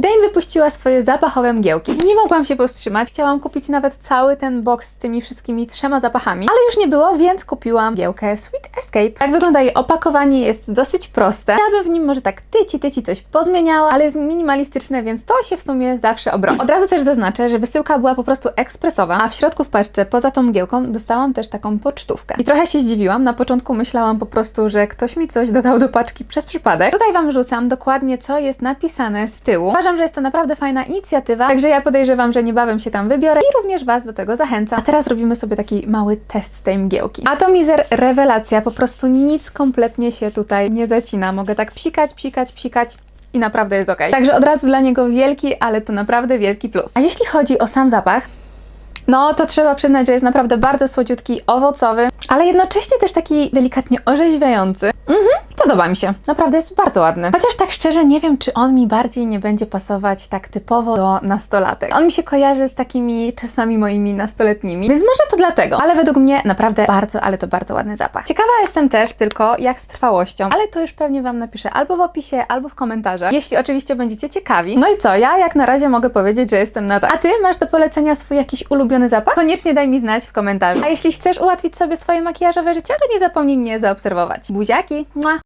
Dane wypuściła swoje zapachowe mgiełki. Nie mogłam się powstrzymać, chciałam kupić nawet cały ten box z tymi wszystkimi trzema zapachami, ale już nie było, więc kupiłam mgiełkę Sweet Escape. Jak wygląda jej opakowanie jest dosyć proste. Ja bym w nim może tak tyci, tyci coś pozmieniała, ale jest minimalistyczne, więc to się w sumie zawsze obroni. Od razu też zaznaczę, że wysyłka była po prostu ekspresowa, a w środku w paczce, poza tą mgiełką, dostałam też taką pocztówkę. I trochę się zdziwiłam, na początku myślałam po prostu, że ktoś mi coś dodał do paczki przez przypadek. Tutaj Wam rzucam dokładnie, co jest napisane z tyłu. Uważam, że jest to naprawdę fajna inicjatywa, także ja podejrzewam, że niebawem się tam wybiorę i również Was do tego zachęcam. A teraz robimy sobie taki mały test tej mgiełki. Atomizer rewelacja, po prostu nic kompletnie się tutaj nie zacina. Mogę tak psikać, psikać, psikać i naprawdę jest ok. Także od razu dla niego wielki, ale to naprawdę wielki plus. A jeśli chodzi o sam zapach, no to trzeba przyznać, że jest naprawdę bardzo słodziutki, owocowy, ale jednocześnie też taki delikatnie orzeźwiający. Mhm, podoba mi się. Naprawdę jest bardzo ładny. Chociaż tak szczerze nie wiem, czy on mi bardziej nie będzie pasować tak typowo do nastolatek. On mi się kojarzy z takimi czasami moimi nastoletnimi, więc może to dlatego. Ale według mnie naprawdę bardzo, ale to bardzo ładny zapach. Ciekawa jestem też tylko jak z trwałością, ale to już pewnie Wam napiszę albo w opisie, albo w komentarzach, jeśli oczywiście będziecie ciekawi. No i co, ja jak na razie mogę powiedzieć, że jestem na tak. A Ty masz do polecenia swój jakiś ulubiony zapach? Koniecznie daj mi znać w komentarzu. A jeśli chcesz ułatwić sobie swoje makijażowe życie, to nie zapomnij mnie zaobserwować. Buziaki! Mua.